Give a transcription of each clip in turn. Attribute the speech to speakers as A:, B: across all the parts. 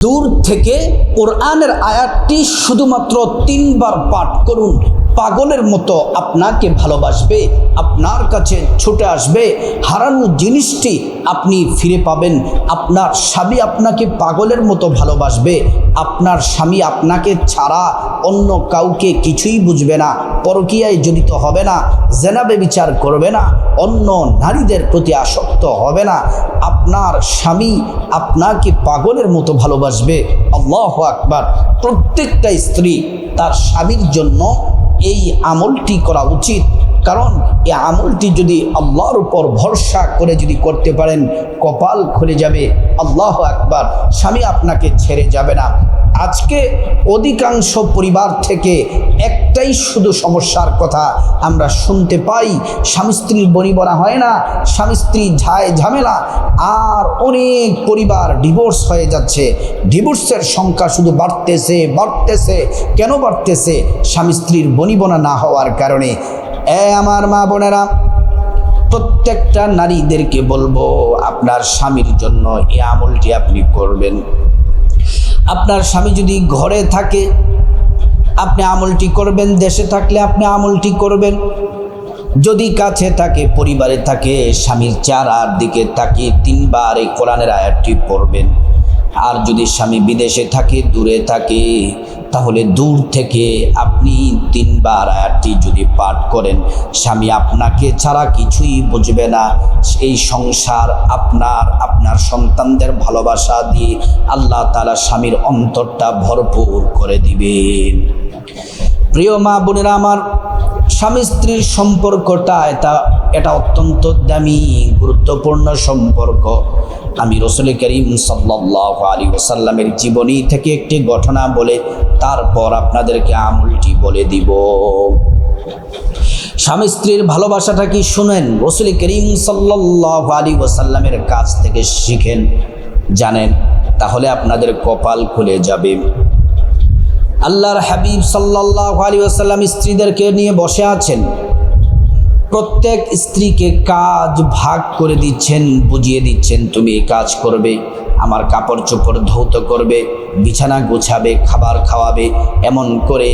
A: দূর থেকে কোরআনের আয়াতটি শুধুমাত্র তিনবার পাঠ করুন। পাগলের মতো আপনাকে ভালোবাসবে, আপনার কাছে ছুটে আসবে, হারানো জিনিসটি আপনি ফিরে পাবেন। আপনার স্বামী আপনাকে পাগলের মতো ভালোবাসবে, আপনার স্বামী আপনাকে ছাড়া অন্য কাউকে কিছুই বুঝবে না, পরকীয়ায় জড়িত হবে না, জেনাবে বিচার করবে না, অন্য নারীদের প্রতি আসক্ত হবে না। আপনার স্বামী আপনাকে পাগলের মতো ভালোবাসবে, আল্লাহ আকবার। প্রত্যেকটা স্ত্রী তার স্বামীর জন্য এই আমলটি করা উচিত। কারণ এই আমলটি যদি আল্লাহর উপর ভরসা করে যদি করতে পারেন, কপাল খুলে যাবে, আল্লাহ একবার স্বামী আপনাকে ছেড়ে যাবে না। আজকে অধিকাংশ পরিবার থেকে একটাই শুধু সমস্যার কথা আমরা শুনতে পাই, স্বামী স্ত্রীর বনিবনা হয় না, স্বামী স্ত্রী ঝায় ঝামেলা, আর অনেক পরিবার ডিভোর্স হয়ে যাচ্ছে। ডিভোর্সের সংখ্যা শুধু বাড়তেছে বাড়তেছে, কেন বাড়তেছে? স্বামী স্ত্রীর বনিবনা না হওয়ার কারণে। এ আমার মা বোনেরা, প্রত্যেকটা নারীদেরকে বলব, আপনার স্বামীর জন্য এই আমলটি আপনি করবেন। আপনার স্বামী যদি ঘরে থাকে, আপনি আমলটি করবেন, দেশে থাকলে আপনি আমলটি করবেন। যদি কাছে থাকে, পরিবারে থাকে, স্বামীর চারার দিকে তাকিয়ে তিনবার এই কোরআনের আয়াতটি পড়বেন। আর যদি স্বামী বিদেশে থাকে, দূরে থাকে তাহলে দূর থেকে আপনি তিনবার আয়াতটি যদি পাঠ করেন, স্বামী আপনাকে ছাড়া কিছুই বুঝবে না। এই সংসার আপনার আপনার সন্তানদের ভালোবাসা দিয়ে আল্লাহ তালা স্বামীর অন্তরটা ভরপুর করে দিবেন প্রিয় মা বোনেরা আমার, স্বামী স্ত্রীর সম্পর্কটা এটা এটা অত্যন্ত দামি, গুরুত্বপূর্ণ সম্পর্ক। আমি রসুল করিম সাল্লাহ আলী ওসাল্লামের জীবনী থেকে একটি ঘটনা বলে তারপর আপনাদেরকে আমলটি বলে দিব। স্বামী স্ত্রীর ভালোবাসাটা কি শুনেন? রসুল করিম সাল্লাহ আলী ওসাল্লামের কাছ থেকে শিখেন। জানেন, তাহলে আপনাদের কপাল খুলে যাবে। আল্লাহর হাবিব সাল্লাহ আলী আসাল্লাম স্ত্রীদেরকে নিয়ে বসে আছেন। প্রত্যেক স্ত্রীকে কাজ ভাগ করে দিচ্ছেন, বুঝিয়ে দিচ্ছেন, তুমি এই কাজ করবে, আমার কাপড় চোপড় ধৌত করবে, বিছানা গোছাবে, খাবার খাওয়াবে। এমন করে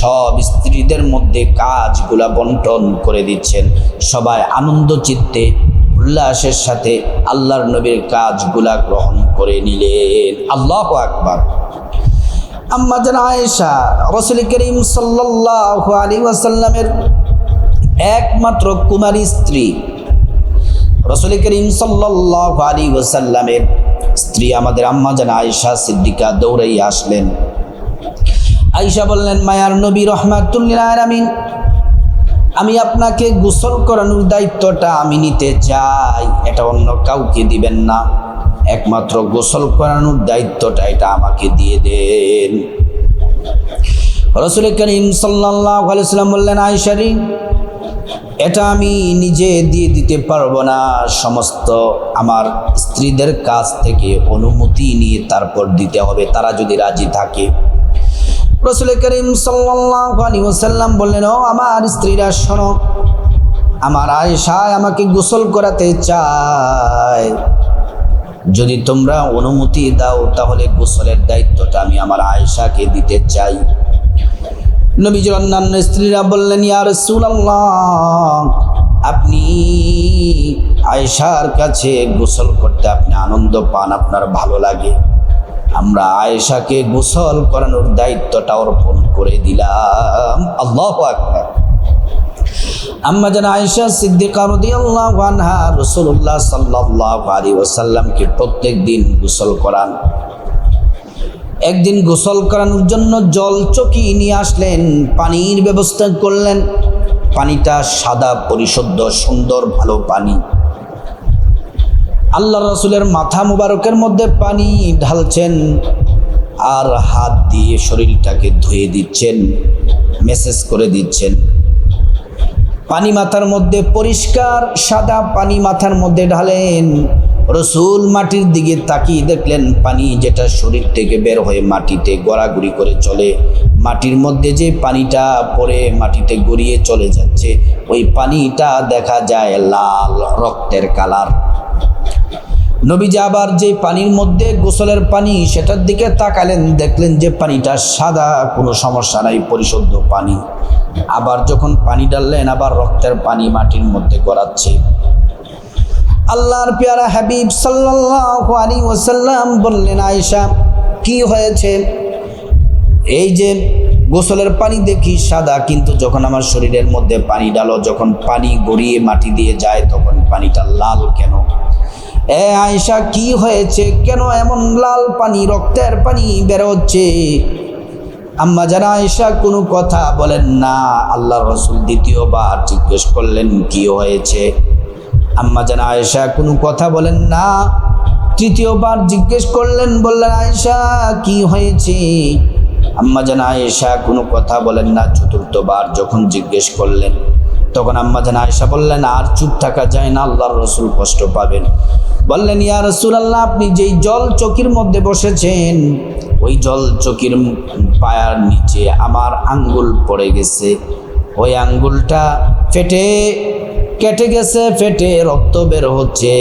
A: সব স্ত্রীদের মধ্যে কাজগুলা বন্টন করে দিচ্ছেন। সবাই আনন্দ চিত্তে, উল্লাসের সাথে আল্লাহর নবীর কাজগুলা গ্রহণ করে নিলেন। আল্লাহ আকবার। আম্মা জান আয়েশা, রসুল করিম সাল্লাহ আলী ওয়াসাল্লামের একমাত্র কুমারী স্ত্রী। রসুল করিম সাল্লাহ আলী ওয়াসাল্লামের স্ত্রী আমাদের আম্মা জান আয়েশা সিদ্দিকা দৌড়াই আসলেন। আয়েশা বললেন, মায়ার নবী, রহমাতুল্লিল আমি আপনাকে গোসল করানোর দায়িত্বটা আমি নিতে চাই। এটা অন্য কাউকে দিবেন না। একমাত্র গোসল করানোর দায়িত্বটা এটা আমাকে দিয়ে দেন। রসুল করিম সাল্লাহ সাল্লাম বললেন আয়সারি এটা আমি নিজে দিয়ে দিতে পারব না। সমস্ত আমার স্ত্রীদের কাছ থেকে অনুমতি নিয়ে তারপর দিতে হবে। তারা যদি রাজি থাকে। রসুল করিম সাল্লাম বললেন, ও আমার স্ত্রীরা, শোনো, আমার আয়সায় আমাকে গোসল করাতে চায়। যদি তোমরা অনুমতি দাও, তাহলে গোসলের দায়িত্বটা আমি আমার আয়েশাকে দিতে চাই। নবীজির অন্যান্য স্ত্রীরা বললেন ইয়ার সুলাল্লাহ আপনি আয়েশার কাছে গোসল করতে আপনি আনন্দ পান, আপনার ভালো লাগে। আমরা আয়েশাকে গোসল করানোর দায়িত্বটা অর্পণ করে দিলাম। আল্লাহ আকবার। আম্মা জান আয়েশা সিদ্দিকা রাদিয়াল্লাহু আনহা রাসূলুল্লাহ সাল্লাল্লাহু আলাইহি ওয়াসাল্লামকে প্রত্যেক দিন গোসল করান। একদিন গোসল করানোর জন্য জল চকি নিয়ে আসলেন। পানির ব্যবস্থা করলেন। পানিটা সাদা, পরিশুদ্ধ, সুন্দর, ভালো পানি। আল্লাহ রসুলের মাথা মুবারকের মধ্যে পানি ঢালছেন আর হাত দিয়ে শরীরটাকে ধুয়ে দিচ্ছেন, মেসেজ করে দিচ্ছেন। পানি মাথার মধ্যে পরিষ্কার সাদা পানি মাথার মধ্যে ঢালেন। রসুল মাটির দিকে তাকিয়ে দেখলেন পানি যেটা শরীর থেকে বের হয়ে মাটিতে গড়াগড়ি করে চলে। মাটির মধ্যে যে পানিটা পরে মাটিতে গড়িয়ে চলে যাচ্ছে, ওই পানিটা দেখা যায় লাল রক্তের কালার। নবীজি আবার যে পানির মধ্যে গোসলের পানি সেটার দিকে তাকালেন, দেখলেন যে পানিটা সাদা, কোনো সমস্যা নাই, পরিশুদ্ধ পানি। আবার যখন পানি ডাললেন আবার রক্তের পানি মাটির মধ্যে গড়াচ্ছে। আল্লাহর পেয়ারা হাবিব সাল্লাল্লাহু আলাইহি ওয়াসাল্লাম বললেন, আয়েশা, কি হয়েছে? এই যে গোসলের পানি দেখি সাদা, কিন্তু যখন আমার শরীরের মধ্যে পানি ডালো যখন পানি গড়িয়ে মাটি দিয়ে যায়, তখন পানিটা লাল কেন? এ আয়েশা, কি হয়েছে? কেন এমন লাল পানি, রক্তের পানি বেরোচ্ছে? আম্মা জানা, আয়েশা, কোনো কথা বলেন না। আল্লাহ রসুল দ্বিতীয়বার জিজ্ঞেস করলেন, কি হয়েছে? আম্মা জানা আয়েশা, কোনো কথা বলেন না। তৃতীয়বার জিজ্ঞেস করলেন, বললেন, আয়েশা, কি হয়েছে? আম্মা জানা আয়েশা, কোনো কথা বলেন না। চতুর্থবার যখন জিজ্ঞেস করলেন, তখন আম্মা জানা আয়েশা বললেন, আর চুপ থাকা যায় না, আল্লাহর রসুল কষ্ট পাবেন। বললেন, ইয়া রসুল আল্লাহ আপনি যেই জল চকির মধ্যে বসেছেন, ওই জল চকির পায়ার নিচে আমার আঙ্গুল পড়ে গেছে। ওই আঙ্গুলটা ফেটে কেটে গেছে, ফেটে রক্ত বের হচ্ছে।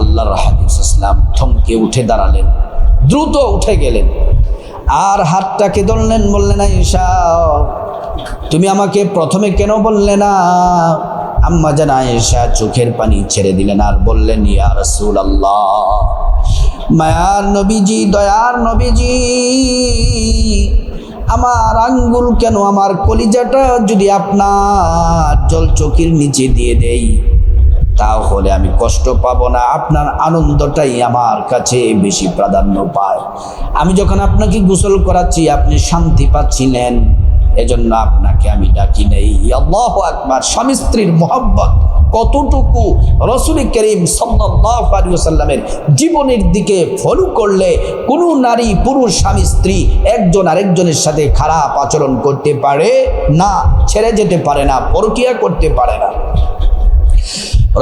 A: আল্লাহর হাদিস ইসলাম থমকে উঠে দাঁড়ালেন, দ্রুত উঠে গেলেন। আর হাতটাকে ধরলেন বললেন ঈশা, তুমি আমাকে প্রথমে কেন বললে না? আম্মা জান, আয়েশা, চোখের পানি ছেড়ে দিলেন। আর বললেন, ইয়া রাসূল আল্লাহ মায়ার নবীজি, দয়ার নবীজি আমার আঙ্গুল কেন আমার কলিজাটা যদি আপনার জল চকির নিচে দিয়ে দেই? তাহলে আমি কষ্ট পাবো না, আপনার আনন্দটাই আমার কাছে বেশি প্রাধান্য পায়। আমি যখন আপনাকে গোসল করাচ্ছি, আপনি শান্তি পাচ্ছিলেন, এজন্য আপনাকে আমি ডাকি নেই। আল্লাহ আকবার, স্বামী স্ত্রীর মোহাম্মত কতটুকু রসুল করিম সাল্লামের জীবনের দিকে ফলো করলে কোনো নারী, পুরুষ, স্বামী, স্ত্রী একজন আরেকজনের সাথে খারাপ আচরণ করতে পারে না, ছেড়ে যেতে পারে না, পরকিয়া করতে পারে না।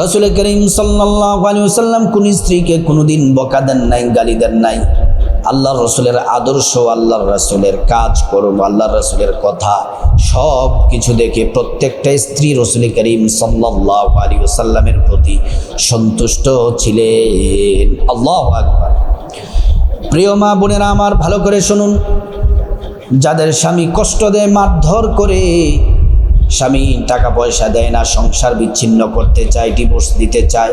A: রসুল করিম সাল্লাম কোন স্ত্রীকে কোনোদিন বকা দেন নাই, গালি দেন নাই। আল্লাহ রসুলের আদর্শ আল্লাহ রসুলের কাজ করুন আল্লাহ রসুলের কথা, সব কিছু দেখে প্রত্যেকটা স্ত্রী রসুল করিম সাল্লাহ আলী সাল্লামের প্রতি সন্তুষ্ট ছিলেন। আল্লাহ আকবার। প্রিয় মা বোনেরা, আমার ভালো করে শুনুন। যাদের স্বামী কষ্ট দেয়, মারধর করে স্বামী টাকা পয়সা দেয় না, সংসার বিচ্ছিন্ন করতে চায় ডিভোর্স দিতে চায়,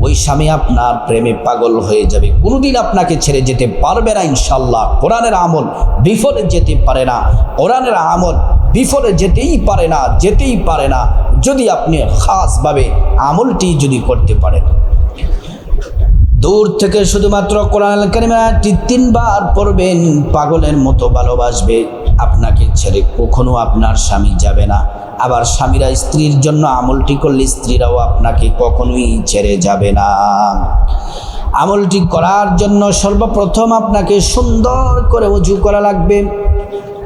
A: ওই স্বামী আপনার প্রেমে পাগল হয়ে যাবে। কোনোদিন আপনাকে ছেড়ে যেতে পারবে না ইনশাল্লাহ কোরআনের আমল বিফলে যেতে পারে না। কোরআনের আমল বিফলে যেতেই পারে না, যেতেই পারে না। যদি আপনি খাসভাবে আমলটি যদি করতে পারেন। দূর থেকে শুধুমাত্র কোরআন কারিমাটি তিনবার পড়বেন, পাগলের মতো ভালোবাসবে। আপনাকে ছেড়ে কখনো আপনার স্বামী যাবে না। আবার স্বামীরা স্ত্রীর জন্য আমলটি করলে স্ত্রীরাও আপনাকে কখনোই ছেড়ে যাবে না। আমলটি করার জন্য সর্বপ্রথম আপনাকে সুন্দর করে অজু করা লাগবে।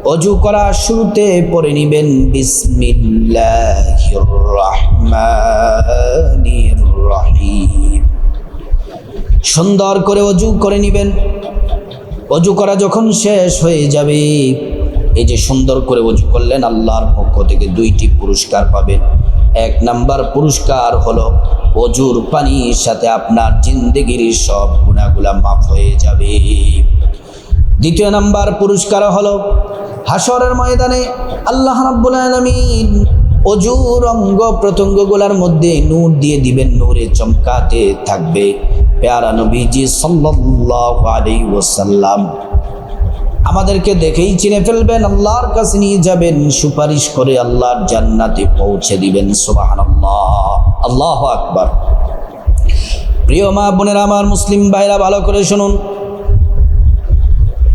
A: অজু করা শুরুতে পড়ে নিবেন রহিম সুন্দর করে অজু করে নিবেন। অজু করা যখন শেষ হয়ে যাবে এই যে সুন্দর করে অজু করলেন, আল্লাহর পক্ষ থেকে দুইটি পুরস্কার পাবেন। এক নাম্বার পুরস্কার হলো, অজুর পানির সাথে আপনার জিন্দগির সব গুণাগুলা মাফ হয়ে যাবে। দ্বিতীয় নাম্বার পুরস্কার হলো হাসরের ময়দানে আল্লাহ রাব্বুল আলামিন অজুর অঙ্গ প্রত্যঙ্গগুলার মধ্যে নূর দিয়ে দিবেন, নূরে চমকাতে থাকবে। পেয়ারা নবীজি সাল্লাল্লাহু আলাইহি ওয়াসাল্লাম আমাদেরকে দেখেই চিনে ফেলবেন, আল্লাহর কাছে নিয়ে যাবেন, সুপারিশ করে আল্লাহর জান্নাতে পৌঁছে দিবেন, সুবহানাল্লাহ। আল্লাহ আকবার। প্রিয় মা বোনেরা, আমার মুসলিম ভাইরা, ভালো করে শুনুন।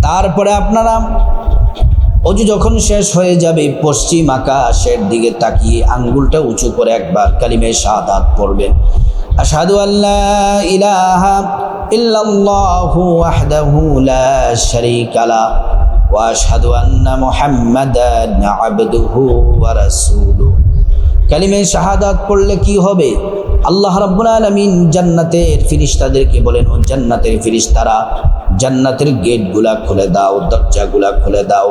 A: তারপরে আপনারা অজু যখন শেষ হয়ে যাবে, পশ্চিম আকাশের দিকে তাকিয়ে আঙ্গুলটা উঁচু করে একবার কালিমে শাহাদাত পড়বেন। আশহাদু আল্লা ইলাহা ইল্লাল্লাহু ওয়াহদাহু লা শারীকা লা ওয়া আশহাদু আন্না মুহাম্মাদান আবদুহু ওয়া রাসূলুহু কালিমে শাহাদাত পড়লে কি হবে? আল্লাহ রাব্বুল আলামিন জান্নাতের ফিরিস্তাদেরকে বলেন, ও জান্নাতের ফিরিস্তারা, জান্নাতের গেটগুলা খুলে দাও, দরজাগুলা খুলে দাও।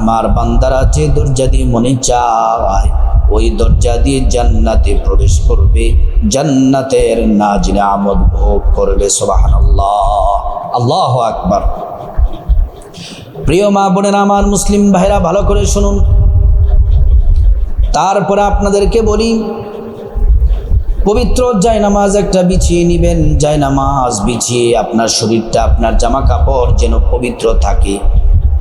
A: আমার বান্দারা যে দরজা দিয়ে মনে চায় ওই দরজা দিয়ে জান্নাতে প্রবেশ করবে, জান্নাতের নাজিনে আমদ ভোগ করবে সোবাহান আল্লাহ আল্লাহ আকবার। প্রিয় মা বোনেরা, আমার মুসলিম ভাইরা, ভালো করে শুনুন। তারপরে আপনাদেরকে বলি, পবিত্র জায়নামাজ একটা বিছিয়ে নেবেন, জায়নামাজ বিছিয়ে আপনার শরীরটা, আপনার জামা কাপড় যেন পবিত্র থাকে।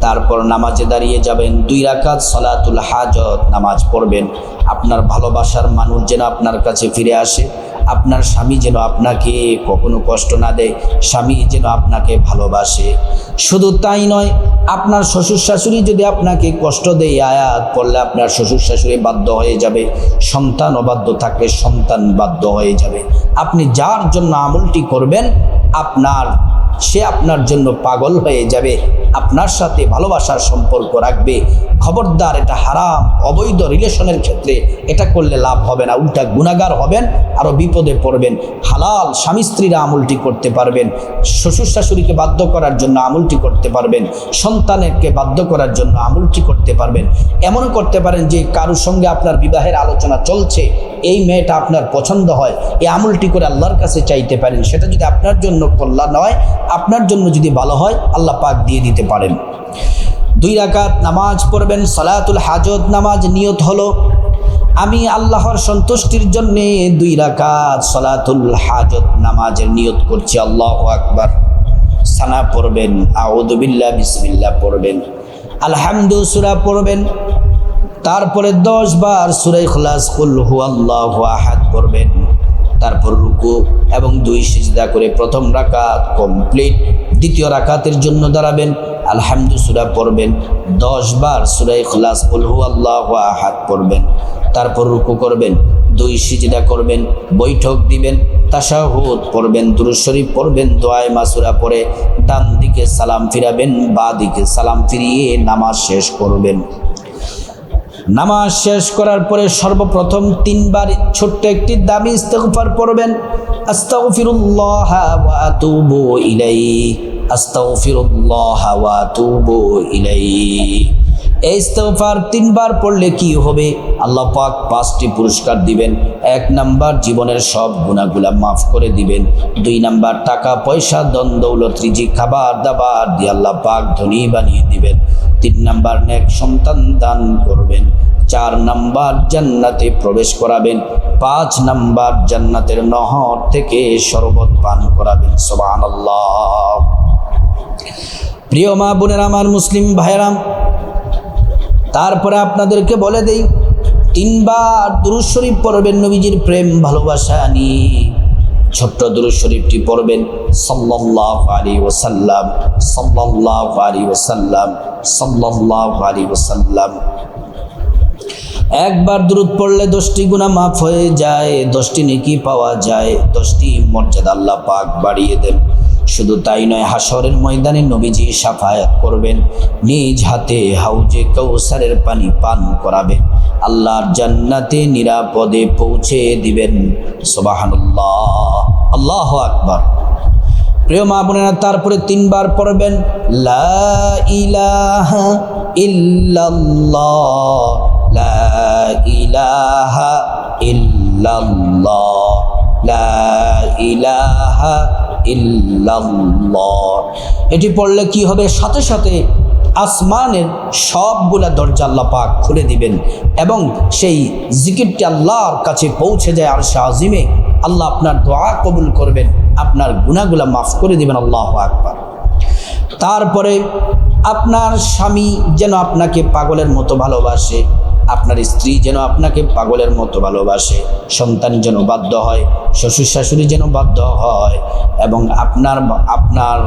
A: তারপর নামাজে দাঁড়িয়ে যাবেন, দুই রাকাত সলাতুল হাজত নামাজ পড়বেন। আপনার ভালোবাসার মানুষ যেন আপনার কাছে ফিরে আসে, আপনার স্বামী যেন আপনাকে কখনো কষ্ট না দেয়, স্বামী যেন আপনাকে ভালোবাসে। শুধু তাই নয়, আপনার শ্বশুর শাশুড়ি যদি আপনাকে কষ্ট দেয়, আয়াত করলে আপনার শ্বশুর শাশুড়ি বাধ্য হয়ে যাবে, সন্তান অবাধ্য থাকলে সন্তান বাধ্য হয়ে যাবে। আপনি যার জন্য আমলটি করবেন, আপনার, সে আপনার জন্য পাগল হয়ে যাবে। আপনার সাথে ভালোবাসার সম্পর্ক রাখবে। খবরদার, এটা হারাম। অবৈধ রিলেশনের ক্ষেত্রে এটা করলে লাভ হবে না। উল্টা গুণাগার হবেন আরও বিপদে পড়বেন। হালাল, স্বামী স্ত্রীরা আমলটি করতে পারবেন। শ্বশুর শাশুড়িকে বাধ্য করার জন্য আমলটি করতে পারবেন। সন্তানেরকে বাধ্য করার জন্য আমলটি করতে পারবেন। এমনও করতে পারেন যে কারোর সঙ্গে আপনার বিবাহের আলোচনা চলছে, এই মেয়েটা আপনার পছন্দ হয়, এই আমলটি করে আল্লাহর কাছে চাইতে পারেন। সেটা যদি আপনার জন্য কল্যাণ হয়, আপনার জন্য যদি ভালো হয়, আল্লাহ পাক দিয়ে দিতে পারেন। দুই রাকাত নামাজ পড়বেন, সালাতুল হাজত নামাজ নিয়ত হলো, আমি আল্লাহর সন্তুষ্টির জন্যে দুই রাকাত সলাতুল হাজত নামাজের নিয়ত করছি, আল্লাহ আকবার। সানা পড়বেন আউদুবিল্লা বিসমিল্লা পড়বেন, আলহামদু সুরা পড়বেন, তারপরে দশ বার সুরাই খলাস কুল্লু আল্লাহ আহাদ পড়বেন, তারপর রুকু এবং দুই সিজদা করে প্রথম রাকাত কমপ্লিট, দ্বিতীয় রাকাতের জন্য দাঁড়াবেন আলহামদু সুরা পড়বেন, দশ বার সুরাই খলাস কুল্হু আল্লাহ আহাদ পড়বেন, তারপর রুকু করবেন, দুই সিজদা করবেন, বৈঠক দিবেন, তাশাহুদ পড়বেন দুরুশরীফ পড়বেন, দোয়ায় মাসুরা পরে ডান দিকে সালাম ফিরাবেন, বা দিকে সালাম ফিরিয়ে নামাজ শেষ করবেন। নামাজ শেষ করার পরে সর্বপ্রথম তিনবার ছোট্ট একটি দামি ইস্তেগফার পড়বেন, আস্তাগফিরুল্লাহ ওয়া আতুবু ইলাইহি। আস্তাগফিরুল্লাহ ওয়া আতুবু ইলাইহি। এই তিনবার পড়লে কি হবে? আল্লাহ পাক পাঁচটি পুরস্কার দিবেন। এক নাম্বার, জীবনের সব গুণাগুলা মাফ করে দিবেন। দুই নাম্বার, টাকা, পয়সা দন দৌলত রিজি খাবার দাবার দিয়ে আল্লাহ পাক ধনী বানিয়ে দিবেন। তিন নাম্বার, নেক সন্তান দান করবেন। চার নাম্বার, জান্নাতে প্রবেশ করাবেন। পাঁচ নাম্বার, জান্নাতের নহর থেকে শরবত পান করাবেন। সোবান প্রিয় মা বোনের আমার মুসলিম ভাইরাম তারপরে আপনাদেরকে বলে দেই, তিনবার দুরুজ শরীফ পড়বেন নবীজির প্রেম, ভালোবাসা নিয়ে। ছোট্ট দুরুজ শরীফটি পড়বেন, সাল্লাল্লাহু আলাইহি ওয়াসাল্লাম, সাল্লাল্লাহু আলাইহি ওয়াসাল্লাম, সাল্লাল্লাহু আলাইহি ওয়াসাল্লাম। একবার দূরত পড়লে দশটি গুণা মাফ হয়ে যায়, দশটি নেকি পাওয়া যায়, দশটি মর্যাদা আল্লাহ পাক বাড়িয়ে দেন। শুধু তাই নয় হাসরের ময়দানে নবীজি সাফায়াত করবেন। নিজ হাতে হাউজে কৌসারের পানি পান করাবেন। আল্লাহর জান্নাতে নিরাপদে পৌঁছে দিবেন। সুবহানাল্লাহ। আল্লাহ আকবার। প্রিয় মা বোনেরা, তারপরে তিনবার পড়বেন, লা ইলাহা লা ইলাহা লা ইলাহা এটি পড়লে কি হবে? সাথে সাথে আসমানের সবগুলা দরজা আল্লাহ পাক খুলে দিবেন এবং সেই জিকিরটি আল্লাহর কাছে পৌঁছে যায় আর আজিমে। আল্লাহ আপনার দোয়া কবুল করবেন, আপনার গুণাগুলা মাফ করে দিবেন, আল্লাহ আকবার। তারপরে আপনার স্বামী যেন আপনাকে পাগলের মতো ভালোবাসে আপনার স্ত্রী যেন আপনাকে পাগলের মতো ভালোবাসে, সন্তান যেন বাধ্য হয়, শ্বশুর শাশুড়ি যেন বাধ্য হয় এবং আপনার আপনার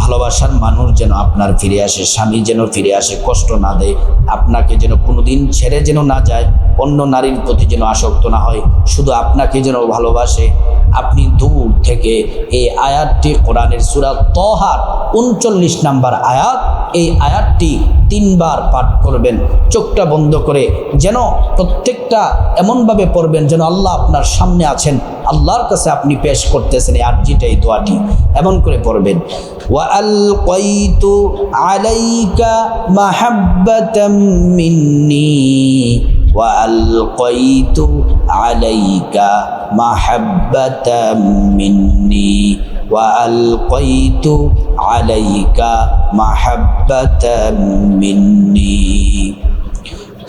A: ভালোবাসার মানুষ যেন আপনার ফিরে আসে, স্বামী যেন ফিরে আসে, কষ্ট না দেয়, আপনাকে যেন কোনোদিন ছেড়ে যেন না যায়, অন্য নারীর প্রতি যেন আসক্ত না হয়, শুধু আপনাকে যেন ভালোবাসে। আপনি দূর থেকে এই আয়াতটি কোরআনের সুরা তহার উনচল্লিশ নাম্বার আয়াত, এই আয়াতটি তিনবার পাঠ করবেন, চোখটা বন্ধ করে যেন প্রত্যেকটা এমনভাবে পড়বেন যেন আল্লাহ আপনার সামনে আছেন, আল্লাহর কাছে আপনি পেশ করতেছেন এই আর্জিটা এই দোয়াটি, এমন করে পড়বেন। ওয়াল আলাইকা মাহাব্বাতাম মিন্নি وألقيت عليك محبة مني وألقيت عليك محبة مني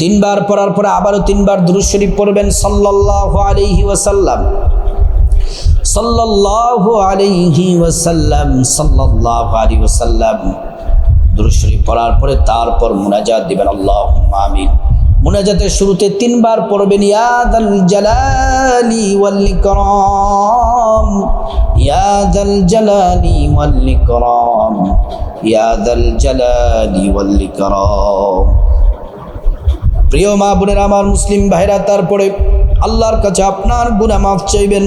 A: তিনবার পড়ার পরে আবারও তিনবার দুরুদ শরীফ পড়বেন সাল্লাল্লাহু আলাইহি ওয়াসাল্লাম সাল্লাল্লাহু আলাইহি ওয়াসাল্লাম, সাল্লাল্লাহু আলাইহি ওয়াসাল্লাম। দুরূদ শরীফ পড়ার পরে তারপর মুনাজাত দিবেন, আল্লাহুম্মা আমিন। মুনাজাতের শুরুতে তিনবার পড়বেন ইয়াদাল জালালি ওয়াল ইকরাম ইয়াদাল জালালি ওয়াল ইকরাম ইয়াদাল জালালি ওয়াল ইকরাম। প্রিয় মা বোনেরা, আমার মুসলিম ভাইরা, তারপরে আল্লাহর কাছে আপনার গুনাহ মাফ চাইবেন।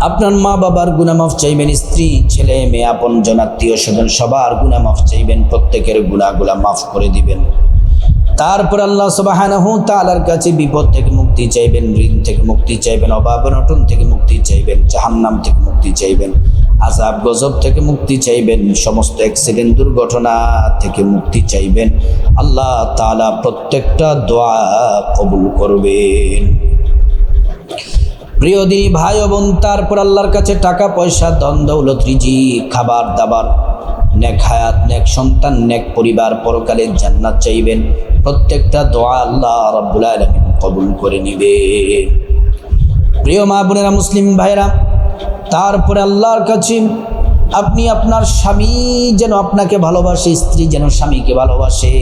A: আপনার মা বাবার গুনা মাফ চাইবেন, স্ত্রী, ছেলে, মেয়ে, আপন জন, আত্মীয় স্বজন, সবার গুনা মাফ চাইবেন, প্রত্যেকের গুণাগুলা মাফ করে দিবেন। তারপর আল্লাহ সুবহানাহু তালার কাছে বিপদ থেকে মুক্তি চাইবেন, ঋণ থেকে মুক্তি চাইবেন, অভাব অনটন থেকে মুক্তি চাইবেন, জাহান্নাম থেকে মুক্তি চাইবেন আজাব গজব থেকে মুক্তি চাইবেন, সমস্ত অ্যাক্সিডেন্ট দুর্ঘটনা থেকে মুক্তি চাইবেন। আল্লাহ তাআলা প্রত্যেকটা দোয়া কবুল করবেন। প্রিয় দিনী ভাই বোন, তারপর আল্লাহর কাছে টাকা, পয়সা দন দৌলত, রিজি, খাবার, দাবার, নেক হায়াত, নেক সন্তান, নেক পরিবার পরকালের জান্নাত চাইবেন। প্রত্যেকটা দোয়া আল্লাহ রাব্বুল আলামিন কবুল করে নিবেন প্রিয় মা বোনেরা, মুসলিম ভাইরা তারপরে আল্লাহর কাছে আপনি আপনার স্বামী যেন আপনাকে ভালোবাসে, স্ত্রী যেন স্বামীকে ভালোবাসে,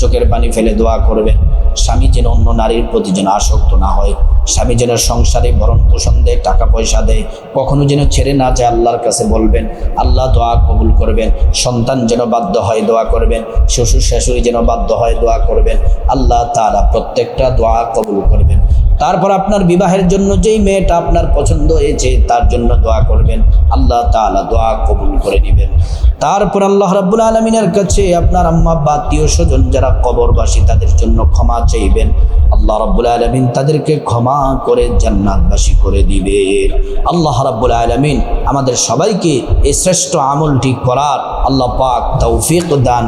A: চোখের পানি ফেলে দোয়া করবেন। স্বামী যেন অন্য নারীর প্রতি যেন আসক্ত না হয়। স্বামী যেন সংসারে ভরণ পোষণ দেয় টাকা পয়সা দেয়, কখনো যেন ছেড়ে না যায় আল্লাহর কাছে বলবেন, আল্লাহ দোয়া কবুল করবেন, সন্তান যেন বাধ্য হয় দোয়া করবেন শ্বশুর শাশুড়ি যেন বাধ্য হয় দোয়া করবেন, আল্লাহ তারা প্রত্যেকটা দোয়া কবুল করবেন। তারপর আপনার বিবাহের জন্য যেই মেয়েটা আপনার পছন্দ হয়েছে, তার জন্য দোয়া করবেন। আল্লাহ তাআলা দোয়া কবুল করে নেবেন। তারপর আল্লাহ রাব্বুল আলমিনের কাছে আপনার আম্মা, বা আত্মীয় স্বজন যারা কবরবাসী, তাদের জন্য ক্ষমা চাইবেন। আল্লাহ রাব্বুল আলমিন তাদেরকে ক্ষমা করে জান্নাতবাসী করে দিবেন। আল্লাহ রাব্বুল আলমিন আমাদের সবাইকে এই শ্রেষ্ঠ আমলটি করার আল্লাহ পাক তৌফিক দান